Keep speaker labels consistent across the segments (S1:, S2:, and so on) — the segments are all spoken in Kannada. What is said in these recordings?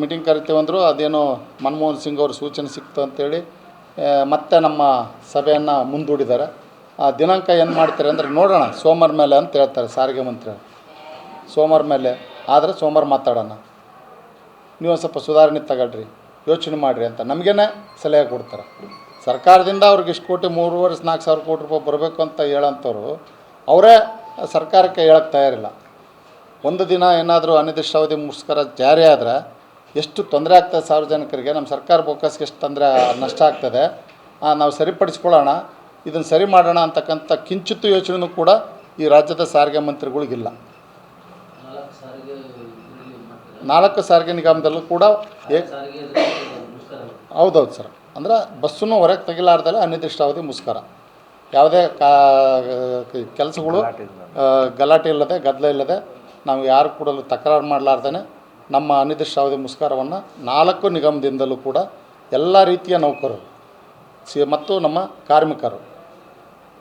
S1: ಮೀಟಿಂಗ್ ಕರಿತೀವಂದರು ಅದೇನೋ ಮನಮೋಹನ್ ಸಿಂಗ್ ಅವ್ರ ಸೂಚನೆ ಸಿಕ್ತು ಅಂತೇಳಿ ಮತ್ತೆ ನಮ್ಮ ಸಭೆಯನ್ನು ಮುಂದೂಡಿದ್ದಾರೆ. ಆ ದಿನಾಂಕ ಏನು ಮಾಡ್ತಾರೆ ಅಂದರೆ ನೋಡೋಣ ಸೋಮವಾರ ಮೇಲೆ ಅಂತ ಹೇಳ್ತಾರೆ ಸಾರಿಗೆ ಮಂತ್ರಿ ಸೋಮವಾರ ಮೇಲೆ, ಆದರೆ ಸೋಮವಾರ ಮಾತಾಡೋಣ. ನೀವು ಸ್ವಲ್ಪ ಸುಧಾರಣೆ ತಗೊಳ್ರಿ, ಯೋಚನೆ ಮಾಡಿರಿ ಅಂತ ನಮಗೇನೆ ಸಲಹೆ ಕೊಡ್ತಾರೆ. ಸರ್ಕಾರದಿಂದ ಅವ್ರಿಗೆ ಇಷ್ಟು ಕೋಟಿ ಮೂರುವರೆ, ನಾಲ್ಕು ಸಾವಿರ ಕೋಟಿ ರೂಪಾಯಿ ಬರಬೇಕು ಅಂತ ಹೇಳೋಂಥವ್ರು ಅವರೇ ಸರ್ಕಾರಕ್ಕೆ ಹೇಳಕ್ಕೆ ತಯಾರಿಲ್ಲ. ಒಂದು ದಿನ ಏನಾದರೂ ಅನಿರ್ದಿಷ್ಟಾವಧಿ ಮುಷ್ಕರ ಜಾರಿ ಆದರೆ ಎಷ್ಟು ತೊಂದರೆ ಆಗ್ತದೆ ಸಾರ್ವಜನಿಕರಿಗೆ? ನಮ್ಮ ಸರ್ಕಾರ ಬೋಕಸ್ಗೆ ಎಷ್ಟು ತೊಂದರೆ, ನಷ್ಟ ಆಗ್ತದೆ? ನಾವು ಸರಿಪಡಿಸ್ಕೊಳ್ಳೋಣ. ಇದನ್ನು ಸರಿ ಮಾಡೋಣ ಅಂತಕ್ಕಂಥ ಕಿಂಚಿತ್ತು ಯೋಚನೆಯೂ ಕೂಡ ಈ ರಾಜ್ಯದ ಸಾರಿಗೆ ಮಂತ್ರಿಗಳಿಗಿಲ್ಲ
S2: ನಾಲ್ಕು ಸಾರಿಗೆ
S1: ನಿಗಮದಲ್ಲೂ ಕೂಡ ಹೌದೌದು ಸರ್. ಅಂದ್ರೆ ಬಸ್ಸನ್ನು ಹೊರಗೆ ತೆಗಿಲಾರ್ದಲ್ಲಿ ಅನಿರ್ದಿಷ್ಟಾವಧಿ ಮುಸ್ಕರ ಯಾವುದೇ ಕಾ ಕೆಲಸಗಳು ಗಲಾಟೆ ಇಲ್ಲದೆ, ಗದ್ದಲ ಇಲ್ಲದೆ ನಾವು ಯಾರು ಕೂಡ ತಕರಾರು ಮಾಡಲಾರ್ದೇ ನಮ್ಮ ಅನಿರ್ದಿಷ್ಟಾವಧಿ ಮುಷ್ಕರವನ್ನು ನಾಲ್ಕು ನಿಗಮದಿಂದಲೂ ಕೂಡ ಎಲ್ಲ ರೀತಿಯ ನೌಕರರು, ಸಿ, ಮತ್ತು ನಮ್ಮ ಕಾರ್ಮಿಕರು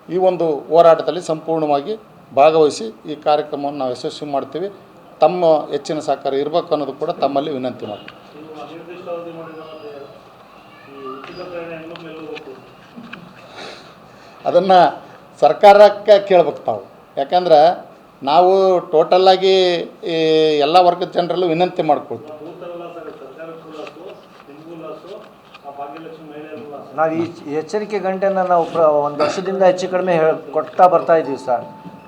S1: ಈ ಒಂದು ಹೋರಾಟದಲ್ಲಿ ಸಂಪೂರ್ಣವಾಗಿ ಭಾಗವಹಿಸಿ ಈ ಕಾರ್ಯಕ್ರಮವನ್ನು ನಾವು ಯಶಸ್ವಿ ಮಾಡ್ತೀವಿ. ತಮ್ಮ ಹೆಚ್ಚಿನ ಸಹಕಾರ ಇರಬೇಕು ಅನ್ನೋದು ಕೂಡ ತಮ್ಮಲ್ಲಿ ವಿನಂತಿ ಮಾಡ್ತೀವಿ ಅದನ್ನು ಸರ್ಕಾರಕ್ಕೆ ಕೇಳ್ಬೇಕು ತಾವು. ಯಾಕಂದ್ರೆ ನಾವು ಟೋಟಲ್ಲಾಗಿ ಈ ಎಲ್ಲ ವರ್ಗದ ಜನರಲ್ಲೂ ವಿನಂತಿ ಮಾಡ್ಕೊಳ್ತೀವಿ.
S3: ನಾವು ಈ ಎಚ್ಚರಿಕೆ ಗಂಟೆನ ನಾವು ಪ್ರ ಒಂದು ವರ್ಷದಿಂದ ಹೆಚ್ಚು ಕಡಿಮೆ ಹೇಳ ಕೊಡ್ತಾ ಬರ್ತಾ ಇದ್ದೀವಿ ಸರ್.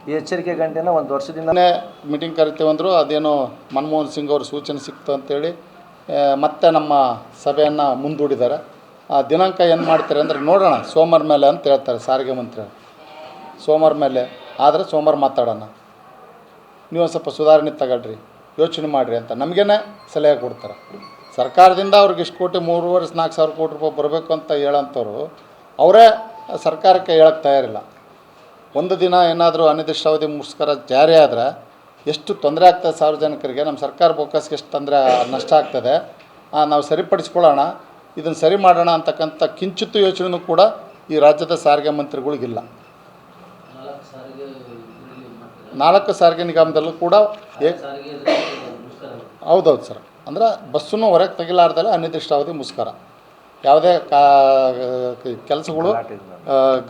S3: ಈ ಎಚ್ಚರಿಕೆ ಗಂಟೆನ ಒಂದು ವರ್ಷದಿಂದ
S1: ಮೀಟಿಂಗ್ ಕರಿತೀವಂದ್ರು ಅದೇನೋ ಮನಮೋಹನ್ ಸಿಂಗ್ ಅವ್ರ ಸೂಚನೆ ಸಿಕ್ತು ಅಂತೇಳಿ ಆ, ಮತ್ತೆ ನಮ್ಮ ಸಭೆಯನ್ನು ಮುಂದೂಡಿದ್ದಾರೆ. ಆ ದಿನಾಂಕ ಏನು ಮಾಡ್ತಾರೆ ಅಂದರೆ ನೋಡೋಣ ಸೋಮವಾರ ಮೇಲೆ ಅಂತ ಹೇಳ್ತಾರೆ ಸಾರಿಗೆ ಮಂತ್ರಿ ಸೋಮವಾರ ಮೇಲೆ ಆದರೆ ಸೋಮವಾರ ಮಾತಾಡೋಣ. ನೀವು ಸ್ವಲ್ಪ ಸುಧಾರಣೆ ತಗೊಳ್ರಿ, ಯೋಚನೆ ಮಾಡಿರಿ ಅಂತ ನಮಗೇನೆ ಸಲಹೆ ಕೊಡ್ತಾರೆ. ಸರ್ಕಾರದಿಂದ ಅವ್ರಿಗೆ ಇಷ್ಟು ಕೋಟಿ ಮೂರುವರೆ, ನಾಲ್ಕು ಸಾವಿರ ಕೋಟಿ ರೂಪಾಯಿ ಬರಬೇಕು ಅಂತ ಹೇಳೋಂಥವ್ರು ಅವರೇ ಸರ್ಕಾರಕ್ಕೆ ಹೇಳಕ್ಕೆ ತಯಾರಿಲ್ಲ. ಒಂದು ದಿನ ಏನಾದರೂ ಅನಿರ್ದಿಷ್ಟಾವಧಿ ಮುಷ್ಕರ ಜಾರಿ ಆದರೆ ಎಷ್ಟು ತೊಂದರೆ ಆಗ್ತದೆ ಸಾರ್ವಜನಿಕರಿಗೆ, ನಮ್ಮ ಸರ್ಕಾರ ಬೊಕ್ಕಸ್ಗೆ ಎಷ್ಟು ತೊಂದರೆ, ನಷ್ಟ ಆಗ್ತದೆ ನಾವು ಸರಿಪಡಿಸ್ಕೊಳ್ಳೋಣ, ಇದನ್ನು ಸರಿ ಮಾಡೋಣ ಅಂತಕ್ಕಂಥ ಕಿಂಚಿತ್ತು ಯೋಚನೆಯೂ ಕೂಡ ಈ ರಾಜ್ಯದ ಸಾರಿಗೆ ಮಂತ್ರಿಗಳಿಗಿಲ್ಲ
S2: ನಾಲ್ಕು ಸಾರಿಗೆ ಇದರಲ್ಲಿ ಮಾಡ್ತಾರೆ
S1: ನಾಲ್ಕು ಸಾರಿಗೆ ನಿಗಮದಲ್ಲೂ ಕೂಡ ಹೌದೌದು ಸರ್. ಅಂದ್ರೆ ಬಸ್ಸನ್ನು ಹೊರಗೆ ತೆಗಿಲಾರ್ದಲೆ ಅನಿರ್ದಿಷ್ಟಾವಧಿ ಮುಸ್ಕರ. ಯಾವುದೇ ಕಾ ಕೆಲಸಗಳು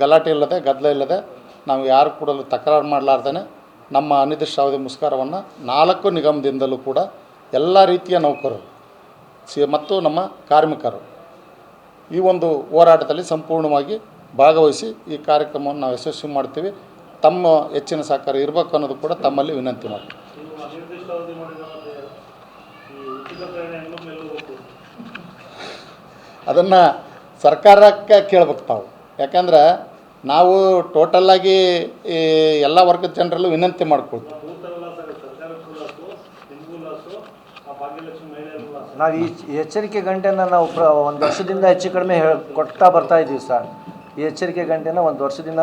S1: ಗಲಾಟೆ ಇಲ್ಲದೆ, ಗದ್ದಲ ಇಲ್ಲದೆ ನಾವು ಯಾರು ಕೂಡ ತಕರಾರು ಮಾಡಲಾರ್ದೇ ನಮ್ಮ ಅನಿರ್ದಿಷ್ಟಾವಧಿ ಮುಷ್ಕರವನ್ನು ನಾಲ್ಕು ನಿಗಮದಿಂದಲೂ ಕೂಡ ಎಲ್ಲ ರೀತಿಯ ನೌಕರರು, ಸಿ ಮತ್ತು ನಮ್ಮ ಕಾರ್ಮಿಕರು ಈ ಒಂದು ಹೋರಾಟದಲ್ಲಿ ಸಂಪೂರ್ಣವಾಗಿ ಭಾಗವಹಿಸಿ ಈ ಕಾರ್ಯಕ್ರಮವನ್ನು ನಾವು ಯಶಸ್ವಿ ಮಾಡ್ತೀವಿ. ತಮ್ಮ ಹೆಚ್ಚಿನ ಸಹಕಾರ ಇರಬೇಕು ಅನ್ನೋದು ಕೂಡ ತಮ್ಮಲ್ಲಿ ವಿನಂತಿ ಮಾಡ್ತೀವಿ ಅದನ್ನು ಸರ್ಕಾರಕ್ಕೆ ಕೇಳ್ಬೇಕು ತಾವು. ಯಾಕಂದ್ರೆ ನಾವು ಟೋಟಲ್ಲಾಗಿ ಈ ಎಲ್ಲ ವರ್ಗದ ಜನರಲ್ಲೂ ವಿನಂತಿ ಮಾಡ್ಕೊಳ್ತೀವಿ.
S3: ನಾವು ಈ ಎಚ್ಚರಿಕೆ ಗಂಟೆನ ನಾವು ಒಂದು ವರ್ಷದಿಂದ ಹೆಚ್ಚು ಕಡಿಮೆ ಹೇಳಿ ಕೊಡ್ತಾ ಬರ್ತಾ ಇದ್ದೀವಿ ಸರ್. ಈ ಎಚ್ಚರಿಕೆ ಗಂಟೆನ ಒಂದು ವರ್ಷದಿಂದ